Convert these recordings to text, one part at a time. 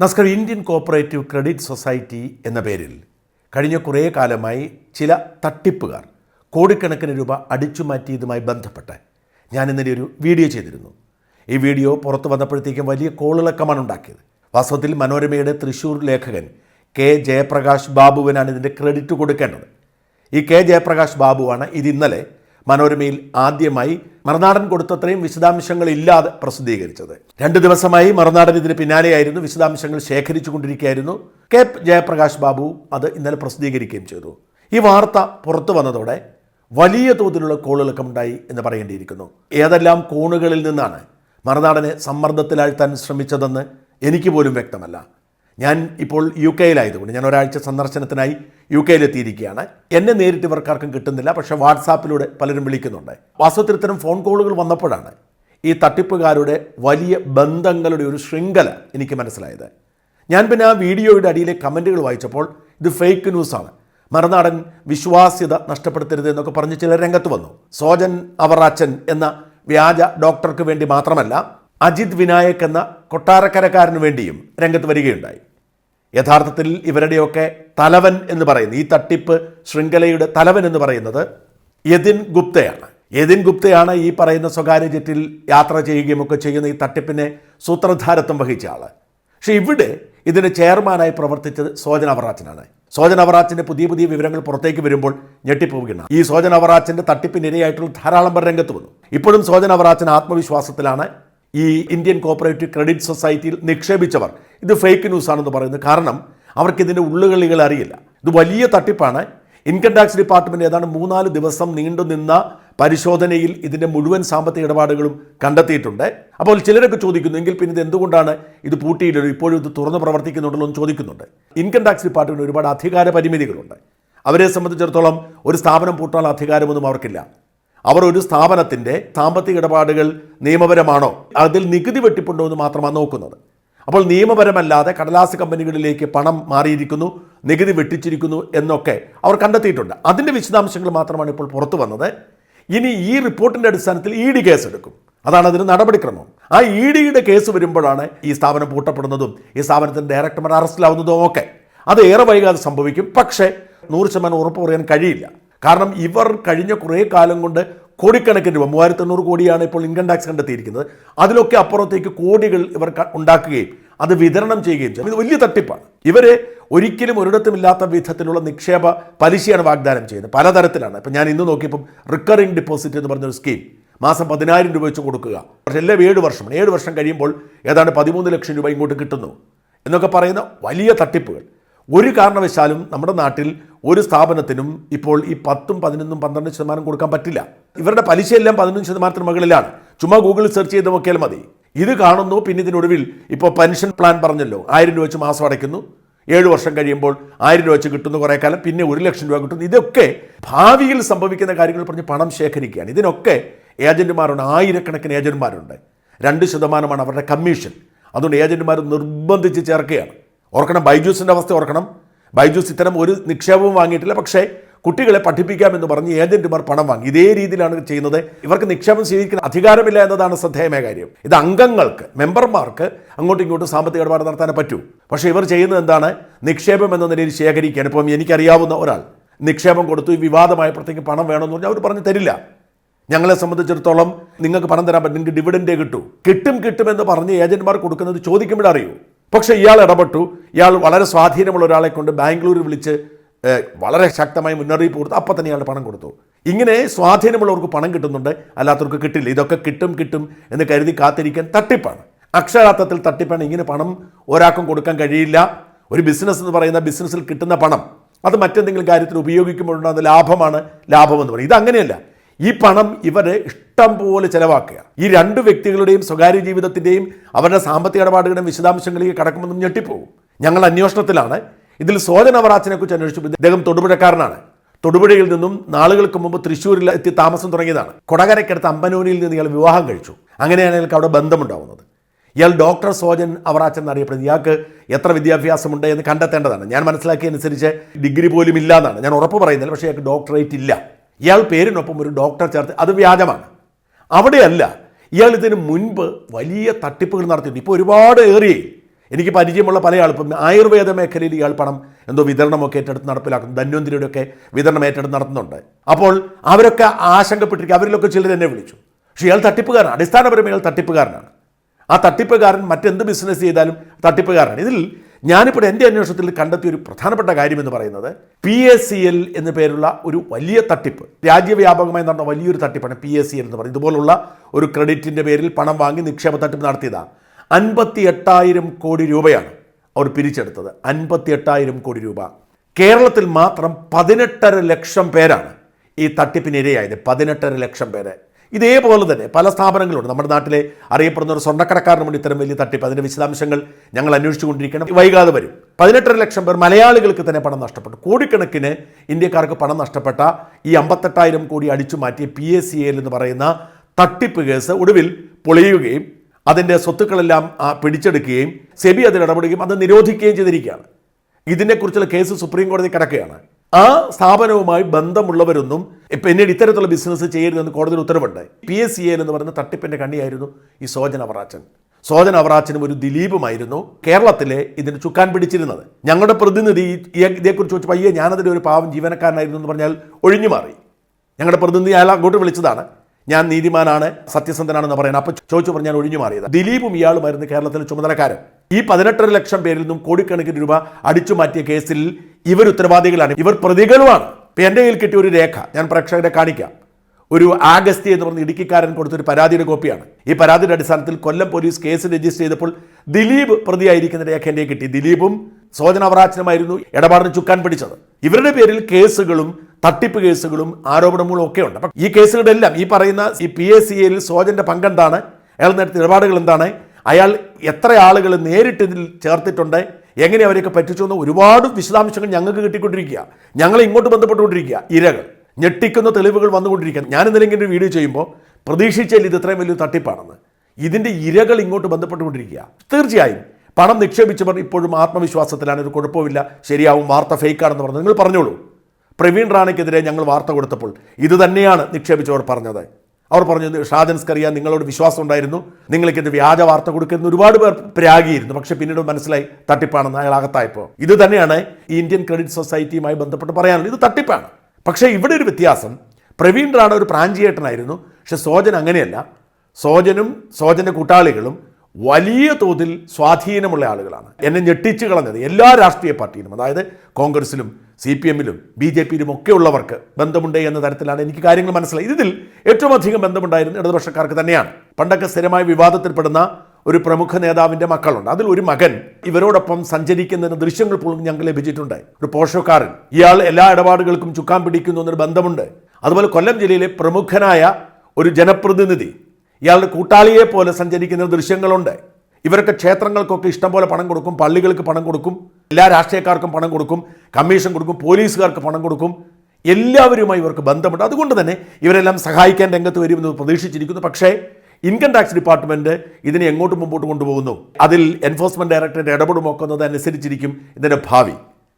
നമസ്കാരം Indian cooperative credit society എന്ന പേരിൽ കഴിഞ്ഞ കുറേ കാലമായി ചില തട്ടിപ്പുകാർ കോടിക്കണക്കിന് രൂപ അടിച്ചു മാറ്റിയതുമായി ബന്ധപ്പെട്ട് ഞാൻ ഇന്നലെ ഒരു വീഡിയോ ചെയ്തിരുന്നു. ഈ വീഡിയോ പുറത്തു വന്നപ്പോഴത്തേക്കും വലിയ കോളിളക്കമാണ് ഉണ്ടാക്കിയത്. വാസ്തവത്തിൽ മനോരമയുടെ തൃശൂർ ലേഖകൻ കെ ജയപ്രകാശ് ബാബുവിനാണ് ഇതിന്റെ ക്രെഡിറ്റ് കൊടുക്കേണ്ടത്. ഈ കെ ജയപ്രകാശ് ബാബുവാണ് ഇത് ഇന്നലെ മനോരമയിൽ ആദ്യമായി മറുനാടൻ കൊടുത്തത്രയും വിശദാംശങ്ങൾ ഇല്ലാതെ പ്രസിദ്ധീകരിച്ചത്. രണ്ട് ദിവസമായി മറുനാടൻ ഇതിന് പിന്നാലെയായിരുന്നു വിശദാംശങ്ങൾ ശേഖരിച്ചു കൊണ്ടിരിക്കുകയായിരുന്നു കെ ജയപ്രകാശ് ബാബു അത് ഇന്നലെ പ്രസിദ്ധീകരിക്കുകയും ചെയ്തു. ഈ വാർത്ത പുറത്തു വന്നതോടെ വലിയ തോതിലുള്ള കോളിളക്കമുണ്ടായി എന്ന് പറയേണ്ടിയിരിക്കുന്നു. ഏതെല്ലാം കോണുകളിൽ നിന്നാണ് മറുനാടനെ സമ്മർദ്ദത്തിലാഴ്ത്താൻ ശ്രമിച്ചതെന്ന് എനിക്ക് പോലും വ്യക്തമല്ല. ഞാൻ ഇപ്പോൾ യു കെയിലായതുകൊണ്ട് ഞാൻ ഒരാഴ്ച സന്ദർശനത്തിനായി യു കെയിലെത്തിയിരിക്കുകയാണ്. എന്നെ നേരിട്ട് ഇവർക്കാർക്കും കിട്ടുന്നില്ല പക്ഷെ വാട്സാപ്പിലൂടെ പലരും വിളിക്കുന്നുണ്ട്. വാസ്തവത്തിൽ ഇത്തരം ഫോൺ കോളുകൾ വന്നപ്പോഴാണ് ഈ തട്ടിപ്പുകാരുടെ വലിയ ബന്ധങ്ങളുടെ ഒരു ശൃംഖല എനിക്ക് മനസ്സിലായത്. ഞാൻ പിന്നെ ആ വീഡിയോയുടെ അടിയിലെ കമന്റുകൾ വായിച്ചപ്പോൾ ഇത് ഫേക്ക് ന്യൂസാണ്. മറുനാടൻ വിശ്വാസ്യത നഷ്ടപ്പെടുത്തരുത് എന്നൊക്കെ പറഞ്ഞ് ചിലർ രംഗത്ത് വന്നു. സോജൻ അവറാച്ചൻ എന്ന വ്യാജ ഡോക്ടർക്ക് വേണ്ടി മാത്രമല്ല അജിത് വിനായക് എന്ന കൊട്ടാരക്കരക്കാരന് വേണ്ടിയും രംഗത്ത് വരികയുണ്ടായി. യഥാർത്ഥത്തിൽ ഇവരുടെയൊക്കെ തലവൻ എന്ന് പറയുന്നത് ഈ തട്ടിപ്പ് ശൃംഖലയുടെ തലവൻ എന്ന് പറയുന്നത് യതിൻ ഗുപ്തയാണ്. യതിൻ ഗുപ്തയാണ് ഈ പറയുന്ന സ്വകാര്യ ജെറ്റിൽ യാത്ര ചെയ്യുകയും ഒക്കെ ചെയ്യുന്ന ഈ തട്ടിപ്പിനെ സൂത്രധാരത്വം വഹിച്ച ആൾ പക്ഷെ ഇവിടെ ഇതിന് ചെയർമാനായി പ്രവർത്തിച്ചത് സോജൻ അവറാച്ചനാണ്. സോജൻ അവറാച്ചിന്റെ പുതിയ പുതിയ വിവരങ്ങൾ പുറത്തേക്ക് വരുമ്പോൾ ഞെട്ടിപ്പോവുകയാണ്. ഈ സോജൻ അവറാച്ചിന്റെ തട്ടിപ്പിനിരയായിട്ടുള്ള ധാരാളം പേർ രംഗത്ത് വന്നു. ഇപ്പോഴും സോജൻ അവറാച്ചൻ ആത്മവിശ്വാസത്തിലാണ്. ഈ ഇന്ത്യൻ കോപ്പറേറ്റീവ് ക്രെഡിറ്റ് സൊസൈറ്റിയിൽ നിക്ഷേപിച്ചവർ. ഇത് ഫേക്ക് ന്യൂസ് ആണെന്ന് പറയുന്നത് കാരണം അവർക്ക് ഇതിന്റെ ഉള്ളുകളികൾ അറിയില്ല. ഇത് വലിയ തട്ടിപ്പാണ്. ഇൻകം ടാക്സ് ഡിപ്പാർട്ട്മെന്റ് ഏതാണ്ട് മൂന്നാൽ ദിവസം നീണ്ടുനിന്ന പരിശോധനയിൽ ഇതിന്റെ മുഴുവൻ സാമ്പത്തിക ഇടപാടുകളും കണ്ടെത്തിയിട്ടുണ്ട്. അപ്പോൾ ചിലരൊക്കെ ചോദിക്കുന്നു എങ്കിൽ പിന്നെ ഇത് എന്തുകൊണ്ടാണ് ഇത് പൂട്ടിയില്ലല്ലോ ഇപ്പോഴും ഇത് തുറന്ന് പ്രവർത്തിക്കുന്നുണ്ടല്ലോ എന്ന് ചോദിക്കുന്നുണ്ട്. ഇൻകം ടാക്സ് ഡിപ്പാർട്ട്മെന്റ് ഒരുപാട് അധികാര പരിമിതികളുണ്ട്. അവരെ സംബന്ധിച്ചിടത്തോളം ഒരു സ്ഥാപനം പൂട്ടാനുള്ള അധികാരമൊന്നും അവർക്കില്ല. അവർ ഒരു സ്ഥാപനത്തിന്റെ സാമ്പത്തിക ഇടപാടുകൾ നിയമപരമാണോ? അതിൽ നികുതി വെട്ടിപ്പുണ്ടോ എന്ന് മാത്രമാണ് നോക്കുന്നത്. അപ്പോൾ നിയമപരമല്ലാതെ കടലാസ് കമ്പനികളിലേക്ക് പണം മാറിയിരിക്കുന്നു നികുതി വെട്ടിച്ചിരിക്കുന്നു എന്നൊക്കെ അവർ കണ്ടെത്തിയിട്ടുണ്ട്. അതിന്റെ വിശദാംശങ്ങൾ മാത്രമാണ് ഇപ്പോൾ പുറത്തു വന്നത്. ഇനി ഈ റിപ്പോർട്ടിന്റെ അടിസ്ഥാനത്തിൽ ഇ ഡി കേസ് എടുക്കും. അതാണ് അതിന് നടപടിക്രമം. ആ ഇ ഡിയുടെ കേസ് വരുമ്പോഴാണ് ഈ സ്ഥാപനം പൂട്ടപ്പെടുന്നതും ഈ സ്ഥാപനത്തിന്റെ ഡയറക്ടർമാർ അറസ്റ്റിലാവുന്നതും ഒക്കെ. അത് ഏറെ വൈകാതെ സംഭവിക്കും. പക്ഷേ നൂറ് ശതമാനം ഉറപ്പ് പറയാൻ കഴിയില്ല. കാരണം ഇവർ കഴിഞ്ഞ കുറേ കാലം കൊണ്ട് കോടിക്കണക്കിന് രൂപ മൂവായിരത്തി എണ്ണൂറ് കോടിയാണ് ഇപ്പോൾ ഇൻകം ടാക്സ് കണ്ടെത്തിയിരിക്കുന്നത്. അതിലൊക്കെ അപ്പുറത്തേക്ക് കോടികൾ ഇവർ ഉണ്ടാക്കുകയും അത് വിതരണം ചെയ്യുകയും ചെയ്യും ഇത് വലിയ തട്ടിപ്പാണ്. ഇവർ ഒരിക്കലും ഒരിടത്തുമില്ലാത്ത വിധത്തിലുള്ള നിക്ഷേപ പലിശയാണ് വാഗ്ദാനം ചെയ്യുന്നത്. പലതരത്തിലാണ്. ഇപ്പം ഞാൻ ഇന്ന് നോക്കിയപ്പം റിക്കറിംഗ് ഡിപ്പോസിറ്റ് എന്ന് പറഞ്ഞൊരു സ്കീം മാസം പതിനായിരം രൂപ വെച്ച് കൊടുക്കുക. എല്ലാം ഏഴ് വർഷമാണ് ഏഴ് വർഷം കഴിയുമ്പോൾ ഏതാണ്ട് പതിമൂന്ന് ലക്ഷം രൂപ ഇങ്ങോട്ട് കിട്ടുന്നു. എന്നൊക്കെ പറയുന്ന വലിയ തട്ടിപ്പുകൾ. ഒരു കാരണവശാലും നമ്മുടെ നാട്ടിൽ ഒരു സ്ഥാപനത്തിനും ഇപ്പോൾ ഈ പത്തും പതിനൊന്നും പന്ത്രണ്ട് ശതമാനം കൊടുക്കാൻ പറ്റില്ല. ഇവരുടെ പലിശയെല്ലാം പതിനൊന്ന് ശതമാനത്തിന് മുകളിലാണ്. ചുമ്മാ ഗൂഗിളിൽ സെർച്ച് ചെയ്ത് നോക്കിയാൽ മതി. ഇത് കാണുന്നു പിന്നെ ഇതിനൊടുവിൽ ഇപ്പോൾ പെൻഷൻ പ്ലാൻ പറഞ്ഞല്ലോ. ആയിരം രൂപ വെച്ച് മാസം അടയ്ക്കുന്നു. ഏഴ് വർഷം കഴിയുമ്പോൾ ആയിരം രൂപ വെച്ച് കിട്ടുന്നു കുറേ കാലം പിന്നെ ഒരു ലക്ഷം രൂപ കിട്ടുന്നു. ഇതൊക്കെ ഭാവിയിൽ സംഭവിക്കുന്ന കാര്യങ്ങൾ പറഞ്ഞ് പണം ശേഖരിക്കുകയാണ്. ഇതിനൊക്കെ ഏജന്റുമാരുണ്ട് ആയിരക്കണക്കിന് ഏജന്റുമാരുണ്ട്. രണ്ട് ശതമാനമാണ് അവരുടെ കമ്മീഷൻ. അതുകൊണ്ട് ഏജന്റുമാർ നിർബന്ധിച്ച് ചേർക്കുകയാണ്. ഓർക്കണം ബൈജൂസിന്റെ അവസ്ഥ ഓർക്കണം. ബൈജൂസ് ഇത്തരം ഒരു നിക്ഷേപവും വാങ്ങിയിട്ടില്ല. പക്ഷേ കുട്ടികളെ പഠിപ്പിക്കാമെന്ന് പറഞ്ഞ് ഏജന്റുമാർ പണം വാങ്ങി. ഇതേ രീതിയിലാണ് ചെയ്യുന്നത്. ഇവർക്ക് നിക്ഷേപം സ്വീകരിക്കുന്ന അധികാരമില്ല എന്നതാണ് ശ്രദ്ധേയമായ കാര്യം. ഇത് അംഗങ്ങൾക്ക് മെമ്പർമാർക്ക് അങ്ങോട്ടും ഇങ്ങോട്ടും സാമ്പത്തിക ഇടപാട് നടത്താനേ പറ്റൂ. പക്ഷേ ഇവർ ചെയ്യുന്നത് എന്താണ്? നിക്ഷേപം എന്ന നിലയിൽ ശേഖരിക്കാൻ ഇപ്പം എനിക്കറിയാവുന്ന ഒരാൾ നിക്ഷേപം കൊടുത്തു വിവാദമായപ്പോഴത്തേക്ക് പണം വേണമെന്ന് പറഞ്ഞാൽ അവർ പറഞ്ഞു തരില്ല. ഞങ്ങളെ സംബന്ധിച്ചിടത്തോളം നിങ്ങൾക്ക് പണം തരാൻ പറ്റും നിങ്ങൾക്ക് ഡിവിഡൻഡേ കിട്ടൂ. കിട്ടും കിട്ടുമെന്ന് പറഞ്ഞ് ഏജന്റുമാർ കൊടുക്കുന്നത് ചോദിക്കുമ്പോഴേ അറിയൂ. പക്ഷേ ഇയാൾ ഇടപെട്ടു. ഇയാൾ വളരെ സ്വാധീനമുള്ള ഒരാളെ കൊണ്ട് ബാംഗ്ലൂരിൽ വിളിച്ച് വളരെ ശക്തമായി മുന്നറിയിപ്പ് കൊടുത്തു അപ്പം തന്നെ ഇയാളുടെ പണം കൊടുത്തു. ഇങ്ങനെ സ്വാധീനമുള്ളവർക്ക് പണം കിട്ടുന്നുണ്ട് അല്ലാത്തവർക്ക് കിട്ടില്ല. ഇതൊക്കെ കിട്ടും കിട്ടും എന്ന് കരുതി കാത്തിരിക്കാൻ തട്ടിപ്പാണ്. അക്ഷരാർത്ഥത്തിൽ തട്ടിപ്പാണ്. ഇങ്ങനെ പണം ഒരാൾക്കും കൊടുക്കാൻ കഴിയില്ല. ഒരു ബിസിനസ് എന്ന് പറയുന്ന ബിസിനസ്സിൽ കിട്ടുന്ന പണം അത് മറ്റെന്തെങ്കിലും കാര്യത്തിൽ ഉപയോഗിക്കുമ്പോഴുണ്ടാകുന്ന ലാഭമാണ് ലാഭമെന്ന് പറയും ഇതങ്ങനെയല്ല ഈ പണം ഇവരെ ഇഷ്ടം പോലെ ചെലവാക്കുക. ഈ രണ്ട് വ്യക്തികളുടെയും സ്വകാര്യ ജീവിതത്തിന്റെയും അവരുടെ സാമ്പത്തിക ഇടപാടുകളുടെയും വിശദാംശങ്ങളിലേക്ക് കടക്കുമെന്നും ഞെട്ടിപ്പോകും. ഞങ്ങൾ അന്വേഷണത്തിലാണ്. ഇതിൽ സോജൻ അവറാച്ചിനെ കുറിച്ച് അന്വേഷിച്ചു. അദ്ദേഹം തൊടുപുഴക്കാരനാണ്. തൊടുപുഴയിൽ നിന്നും നാളുകൾക്ക് മുമ്പ് തൃശ്ശൂരിൽ എത്തി താമസം തുടങ്ങിയതാണ്. കൊടകരക്കടുത്ത് അമ്പനൂരിൽ നിന്ന് ഇയാൾ വിവാഹം കഴിച്ചു. അങ്ങനെയാണ് ഇയാൾക്ക് അവിടെ ബന്ധമുണ്ടാവുന്നത്. ഇയാൾ ഡോക്ടർ സോജൻ അവറാച്ചൻ എന്നറിയപ്പെടുന്നത് ഇയാൾക്ക് എത്ര വിദ്യാഭ്യാസമുണ്ട് എന്ന് കണ്ടെത്തേണ്ടതാണ്. ഞാൻ മനസ്സിലാക്കിയതനുസരിച്ച് ഡിഗ്രി പോലും ഇല്ല എന്നാണ് ഞാൻ ഉറപ്പ് പറയുന്നില്ല പക്ഷേ ഇയാൾക്ക് ഡോക്ടറേറ്റ് ഇല്ല. ഇയാൾ പേരിനൊപ്പം ഒരു ഡോക്ടർ ചേർത്ത് അത് വ്യാജമാണ്. അവിടെയല്ല ഇയാൾ ഇതിന് മുൻപ് വലിയ തട്ടിപ്പുകൾ നടത്തിയിട്ടുണ്ട്. ഇപ്പോൾ ഒരുപാട് ഏറിയയിൽ എനിക്ക് പരിചയമുള്ള പല ആളിപ്പം ആയുർവേദ മേഖലയിൽ ഇയാൾ പണം എന്തോ വിതരണമൊക്കെ ഏറ്റെടുത്ത് നടപ്പിലാക്കുന്നു. ധന്വന്തിരിയുടെ ഒക്കെ വിതരണം ഏറ്റെടുത്ത് നടത്തുന്നുണ്ട്. അപ്പോൾ അവരൊക്കെ ആശങ്കപ്പെട്ടിരിക്കുക. അവരിലൊക്കെ ചിലർ എന്നെ വിളിച്ചു. പക്ഷേ ഇയാൾ തട്ടിപ്പുകാരനാണ്. അടിസ്ഥാനപരമായി ഇയാൾ തട്ടിപ്പുകാരനാണ്. ആ തട്ടിപ്പുകാരൻ മറ്റെന്ത് ബിസിനസ് ചെയ്താലും തട്ടിപ്പുകാരനാണ്. ഇതിൽ ഞാനിപ്പോൾ എന്റെ അന്വേഷണത്തിൽ കണ്ടെത്തിയ ഒരു പ്രധാനപ്പെട്ട കാര്യം എന്ന് പറയുന്നത് പി എസ് സി എൽ എന്ന പേരുള്ള ഒരു വലിയ തട്ടിപ്പ് രാജ്യവ്യാപകമായി നടന്ന വലിയൊരു തട്ടിപ്പാണ് പി എസ് സി എൽ എന്ന് പറയുന്നത്. ഇതുപോലുള്ള ഒരു ക്രെഡിറ്റിന്റെ പേരിൽ പണം വാങ്ങി നിക്ഷേപ തട്ടിപ്പ് നടത്തിയതാണ് അൻപത്തി എട്ടായിരം കോടി രൂപയാണ് അവർ പിരിച്ചെടുത്തത്. അൻപത്തി എട്ടായിരം കോടി രൂപ. കേരളത്തിൽ മാത്രം പതിനെട്ടര ലക്ഷം പേരാണ് ഈ തട്ടിപ്പിനിരയായത്. പതിനെട്ടര ലക്ഷം പേര്. ഇതേപോലെ തന്നെ പല സ്ഥാപനങ്ങളുണ്ട്. നമ്മുടെ നാട്ടിലെ അറിയപ്പെടുന്ന ഒരു സ്വർണക്കടക്കാരനുമുണ്ട് ഇത്തരം വലിയ തട്ടിപ്പ്. അതിന്റെ വിശദാംശങ്ങൾ ഞങ്ങൾ അന്വേഷിച്ചുകൊണ്ടിരിക്കണം വൈകാതെ വരും. പതിനെട്ടര ലക്ഷം പേർ മലയാളികൾക്ക് തന്നെ പണം നഷ്ടപ്പെട്ടു. കോടിക്കണക്കിന് ഇന്ത്യക്കാർക്ക് പണം നഷ്ടപ്പെട്ട ഈ അമ്പത്തെട്ടായിരം കോടി അടിച്ചു മാറ്റിയ പി എസ് സി എൽ എന്ന് പറയുന്ന തട്ടിപ്പ് കേസ് ഒടുവിൽ പൊളിയുകയും അതിന്റെ സ്വത്തുക്കളെല്ലാം പിടിച്ചെടുക്കുകയും സെബി അതിൽ ഇടപെടുകയും അത് നിരോധിക്കുകയും ചെയ്തിരിക്കുകയാണ്. ഇതിനെക്കുറിച്ചുള്ള കേസ് സുപ്രീം കോടതി കിടക്കുകയാണ്. ആ സ്ഥാപനവുമായി ബന്ധമുള്ളവരൊന്നും പിന്നീട് ഇത്തരത്തിലുള്ള ബിസിനസ് ചെയ്യരുതെന്ന് കോടതിയിൽ ഉത്തരവുണ്ട്. പി എസ് സി എൽ എന്ന് പറയുന്ന തട്ടിപ്പിന്റെ കണ്ണിയായിരുന്നു ഈ സോജൻ അവറാച്ചൻ. സോജൻ അവറാച്ചനും ഒരു ദിലീപുമായിരുന്നു കേരളത്തിലെ ഇതിന് ചുക്കാൻ പിടിച്ചിരുന്നത്. ഞങ്ങളുടെ പ്രതിനിധി ഇതേക്കുറിച്ച് ചോദിച്ചപ്പോൾ അയ്യേ ഞാനതിന്റെ ഒരു പാവം ജീവനക്കാരനായിരുന്നു എന്ന് പറഞ്ഞാൽ ഒഴിഞ്ഞു മാറി. ഞങ്ങളുടെ പ്രതിനിധി അയാൾ അങ്ങോട്ട് വിളിച്ചതാണ്. ഞാൻ നീതിമാനാണ് സത്യസന്ധനാണെന്ന് പറയുന്നത്. അപ്പോൾ ചോദിച്ചു പറഞ്ഞാൽ ഒഴിഞ്ഞു മാറിയത്. ദിലീപും ഇയാളുമായിരുന്നു കേരളത്തിലെ ചുമതലക്കാരൻ. ഈ പതിനെട്ടര ലക്ഷം പേരിൽ നിന്നും കോടിക്കണക്കിന് രൂപ അടിച്ചു മാറ്റിയ കേസിൽ ഇവർ ഉത്തരവാദികളാണ്. ഇവർ പ്രതികളുമാണ്. ഇപ്പം എന്റെ കയ്യിൽ കിട്ടിയ ഒരു രേഖ ഞാൻ പ്രേക്ഷകരെ കാണിക്കാം. ഒരു ആഗസ്തി എന്ന് പറഞ്ഞ ഇടുക്കിക്കാരൻ കൊടുത്തൊരു പരാതിയുടെ കോപ്പിയാണ്. ഈ പരാതിയുടെ അടിസ്ഥാനത്തിൽ കൊല്ലം പോലീസ് കേസ് രജിസ്റ്റർ ചെയ്തപ്പോൾ ദിലീപ് പ്രതിയായിരിക്കുന്ന രേഖ എന്റെ കിട്ടി. ദിലീപും സോജന അവറാച്ചനുമായിരുന്നു ഇടപാടിന് ചുക്കാൻ പിടിച്ചത്. ഇവരുടെ പേരിൽ കേസുകളും തട്ടിപ്പ് കേസുകളും ആരോപണങ്ങളും ഒക്കെ ഉണ്ട്. അപ്പം ഈ കേസുകളുടെ എല്ലാം ഈ പറയുന്ന ഈ പി എസ് സി എയിൽ സോജന്റെ പങ്കെന്താണ്? അയാൾ നടത്തിയ ഇടപാടുകൾ എന്താണ്? അയാൾ എത്ര ആളുകൾ നേരിട്ട് ഇതിൽ ചേർത്തിട്ടുണ്ട്? എങ്ങനെ അവരെയൊക്കെ പറ്റിച്ചു എന്ന് ഒരുപാട് വിശദാംശങ്ങൾ ഞങ്ങൾക്ക് കിട്ടിക്കൊണ്ടിരിക്കുക. ഞങ്ങൾ ഇങ്ങോട്ട് ബന്ധപ്പെട്ടുകൊണ്ടിരിക്കുക. ഇരകൾ. ഞെട്ടിക്കുന്ന തെളിവുകൾ വന്നുകൊണ്ടിരിക്കുക. ഞാൻ എന്തെങ്കിലും ഒരു വീഡിയോ ചെയ്യുമ്പോൾ പ്രതീക്ഷിച്ചാൽ ഇത് ഇത്രയും വലിയൊരു തട്ടിപ്പാണെന്ന്. ഇതിന്റെ ഇരകൾ ഇങ്ങോട്ട് ബന്ധപ്പെട്ടുകൊണ്ടിരിക്കുക. തീർച്ചയായും പണം നിക്ഷേപിച്ചവർ ഇപ്പോഴും ആത്മവിശ്വാസത്തിലാണ്. ഒരു കുഴപ്പമില്ല ശരിയാവും. വാർത്ത ഫേക്കാണെന്ന് പറഞ്ഞു നിങ്ങൾ പറഞ്ഞോളൂ. പ്രവീൺ റാണയ്ക്കെതിരെ ഞങ്ങൾ വാർത്ത കൊടുത്തപ്പോൾ ഇത് തന്നെയാണ് നിക്ഷേപിച്ചവർ പറഞ്ഞത്. അവർ പറഞ്ഞു ഷാജൻസ്കറിയ നിങ്ങളോട് വിശ്വാസം ഉണ്ടായിരുന്നു. നിങ്ങൾക്ക് ഇത് വ്യാജ വാർത്ത കൊടുക്കുന്ന ഒരുപാട് പേർ പ്രാഗിയിരുന്നു. പക്ഷെ പിന്നീട് മനസ്സിലായി തട്ടിപ്പാണെന്ന് അയാൾ അകത്തായപ്പോൾ. ഇത് തന്നെയാണ് ഈ ഇന്ത്യൻ ക്രെഡിറ്റ് സൊസൈറ്റിയുമായി ബന്ധപ്പെട്ട് പറയാനുള്ളത്. ഇത് തട്ടിപ്പാണ്. പക്ഷേ ഇവിടെ ഒരു വ്യത്യാസം. പ്രവീൺ റാണ ഒരു പ്രാഞ്ചിയേട്ടനായിരുന്നു. പക്ഷെ സോജൻ അങ്ങനെയല്ല. സോജനും സോജന്റെ കൂട്ടാളികളും വലിയ തോതിൽ സ്വാധീനമുള്ള ആളുകളാണ്. എന്നെ ഞെട്ടിച്ചു കളഞ്ഞത് എല്ലാ രാഷ്ട്രീയ പാർട്ടിയിലും അതായത് കോൺഗ്രസിലും സി പി എമ്മിലും ബി ജെ പിയിലും ഒക്കെ ഉള്ളവർക്ക് ബന്ധമുണ്ട് എന്ന തരത്തിലാണ് എനിക്ക് കാര്യങ്ങൾ മനസ്സിലായി ഇതിൽ ഏറ്റവും അധികം ബന്ധമുണ്ടായിരുന്ന ഇടതുപക്ഷക്കാർക്ക് തന്നെയാണ്. പണ്ടൊക്കെ സ്ഥിരമായി വിവാദത്തിൽപ്പെടുന്ന ഒരു പ്രമുഖ നേതാവിന്റെ മക്കളുണ്ട്. അതിൽ ഒരു മകൻ ഇവരോടൊപ്പം സഞ്ചരിക്കുന്നതിന് ദൃശ്യങ്ങൾ പോലും ഞങ്ങൾക്ക് ലഭിച്ചിട്ടുണ്ട്. ഒരു പോഷക്കാരൻ. ഇയാൾ എല്ലാ ഇടപാടുകൾക്കും ചുക്കാൻ പിടിക്കുന്നു എന്നൊരു ബന്ധമുണ്ട്. അതുപോലെ കൊല്ലം ജില്ലയിലെ പ്രമുഖനായ ഒരു ജനപ്രതിനിധി ഇയാളുടെ കൂട്ടാളിയെ പോലെ സഞ്ചരിക്കുന്ന ദൃശ്യങ്ങളുണ്ട്. ഇവരൊക്കെ ക്ഷേത്രങ്ങൾക്കൊക്കെ ഇഷ്ടംപോലെ പണം കൊടുക്കും പള്ളികൾക്ക് പണം കൊടുക്കും എല്ലാ രാഷ്ട്രീയക്കാർക്കും പണം കൊടുക്കും കമ്മീഷൻ കൊടുക്കും പോലീസുകാർക്ക് പണം കൊടുക്കും. എല്ലാവരുമായി ഇവർക്ക് ബന്ധമുണ്ട്. അതുകൊണ്ട് തന്നെ ഇവരെല്ലാം സഹായിക്കാൻ രംഗത്ത് വരുമെന്ന് പ്രതീക്ഷിച്ചിരിക്കുന്നു. പക്ഷേ ഇൻകം ടാക്സ് ഡിപ്പാർട്ട്മെന്റ് ഇതിനെ എങ്ങോട്ട് മുമ്പോട്ട് കൊണ്ടുപോകുന്നു? അതിൽ എൻഫോഴ്സ്മെന്റ് ഡയറക്ടറേറ്റ് ഇടപെടുമോക്കുന്നത് അനുസരിച്ചിരിക്കും ഇതിന്റെ ഭാവി.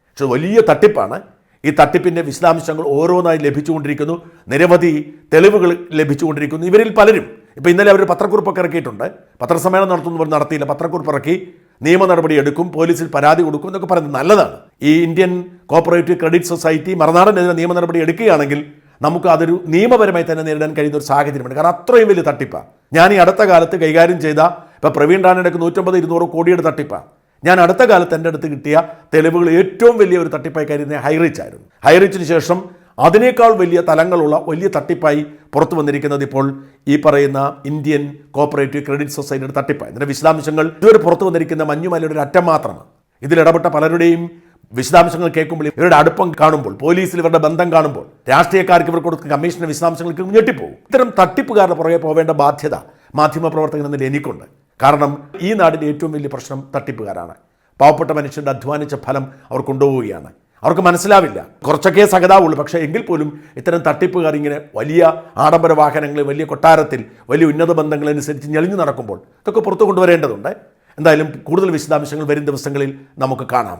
പക്ഷെ വലിയ തട്ടിപ്പാണ്. ഈ തട്ടിപ്പിന്റെ വിശദാംശങ്ങൾ ഓരോന്നായി ലഭിച്ചുകൊണ്ടിരിക്കുന്നു. നിരവധി തെളിവുകൾ ലഭിച്ചുകൊണ്ടിരിക്കുന്നു. ഇവരിൽ പലരും ഇപ്പോൾ ഇന്നലെ അവർ പത്രക്കുറിപ്പൊക്കെ ഇറക്കിയിട്ടുണ്ട്. പത്രസമ്മേളനം നടത്തുന്നു പറഞ്ഞ് നടത്തിയില്ല. പത്രക്കുറിപ്പ് ഇറക്കി നിയമ നടപടി എടുക്കും പോലീസിൽ പരാതി കൊടുക്കും എന്നൊക്കെ പറയുന്നത് നല്ലതാണ്. ഈ ഇന്ത്യൻ കോപ്പറേറ്റീവ് ക്രെഡിറ്റ് സൊസൈറ്റി മറുനാടനെതിരെ നിയമ നടപടി എടുക്കുകയാണെങ്കിൽ നമുക്ക് അതൊരു നിയമപരമായി തന്നെ നേരിടാൻ കഴിയുന്ന ഒരു സാഹചര്യമുണ്ട്. കാരണം അത്രയും വലിയ തട്ടിപ്പാണ് ഞാൻ ഈ അടുത്ത കാലത്ത് കൈകാര്യം ചെയ്ത ഇപ്പോൾ പ്രവീൺ റാണയുടെ നൂറ്റമ്പത് ഇരുന്നൂറ് കോടിയുടെ തട്ടിപ്പാണ് ഞാൻ അടുത്ത കാലത്ത് എന്റെ അടുത്ത് കിട്ടിയ തെളിവുകൾ ഏറ്റവും വലിയ ഒരു തട്ടിപ്പായി കരുതുന്ന ഹൈറിച്ച് ആയിരുന്നു. ഹൈറിച്ചിന് ശേഷം അതിനേക്കാൾ വലിയ തലങ്ങളുള്ള വലിയ തട്ടിപ്പായി പുറത്തു വന്നിരിക്കുന്നത് ഇപ്പോൾ ഈ പറയുന്ന ഇന്ത്യൻ കോപ്പറേറ്റീവ് ക്രെഡിറ്റ് സൊസൈറ്റിയുടെ തട്ടിപ്പായി. ഇതിന്റെ വിശദാംശങ്ങൾ ഇതുവരെ പുറത്തു വന്നിരിക്കുന്ന മഞ്ഞുമലയുടെ ഒരു അറ്റം മാത്രമാണ്. ഇതിലിടപെട്ട പലരുടെയും വിശദാംശങ്ങൾ കേൾക്കുമ്പോൾ ഇവരുടെ അടുപ്പം കാണുമ്പോൾ പോലീസിൽ ഇവരുടെ ബന്ധം കാണുമ്പോൾ രാഷ്ട്രീയക്കാർക്ക് ഇവർ കൊടുക്കുന്ന കമ്മീഷന്റെ വിശദാംശങ്ങൾക്ക് ഞെട്ടിപ്പോകും ഇത്തരം തട്ടിപ്പുകാരുടെ പുറകെ പോവേണ്ട ബാധ്യത മാധ്യമപ്രവർത്തകൻ എന്ന നിലയിൽ എനിക്കുണ്ട്. കാരണം ഈ നാടിന്റെ ഏറ്റവും വലിയ പ്രശ്നം തട്ടിപ്പുകാരാണ്. പാവപ്പെട്ട മനുഷ്യരുടെ അധ്വാനിച്ച ഫലം അവർ കൊണ്ടുപോവുകയാണ്. അവർക്ക് മനസ്സിലാവില്ല. കുറച്ചൊക്കെ സഹതാവുള്ളൂ പക്ഷേ എങ്കിൽ പോലും ഇത്തരം തട്ടിപ്പുകാർ ഇങ്ങനെ വലിയ ആഡംബര വാഹനങ്ങൾ വലിയ കൊട്ടാരത്തിൽ വലിയ ഉന്നത ബന്ധങ്ങൾ അനുസരിച്ച് ഞെളിഞ്ഞു നടക്കുമ്പോൾ ഇതൊക്കെ പുറത്തു കൊണ്ടുവരേണ്ടതുണ്ട്. എന്തായാലും കൂടുതൽ വിശദാംശങ്ങൾ വരും ദിവസങ്ങളിൽ നമുക്ക് കാണാം.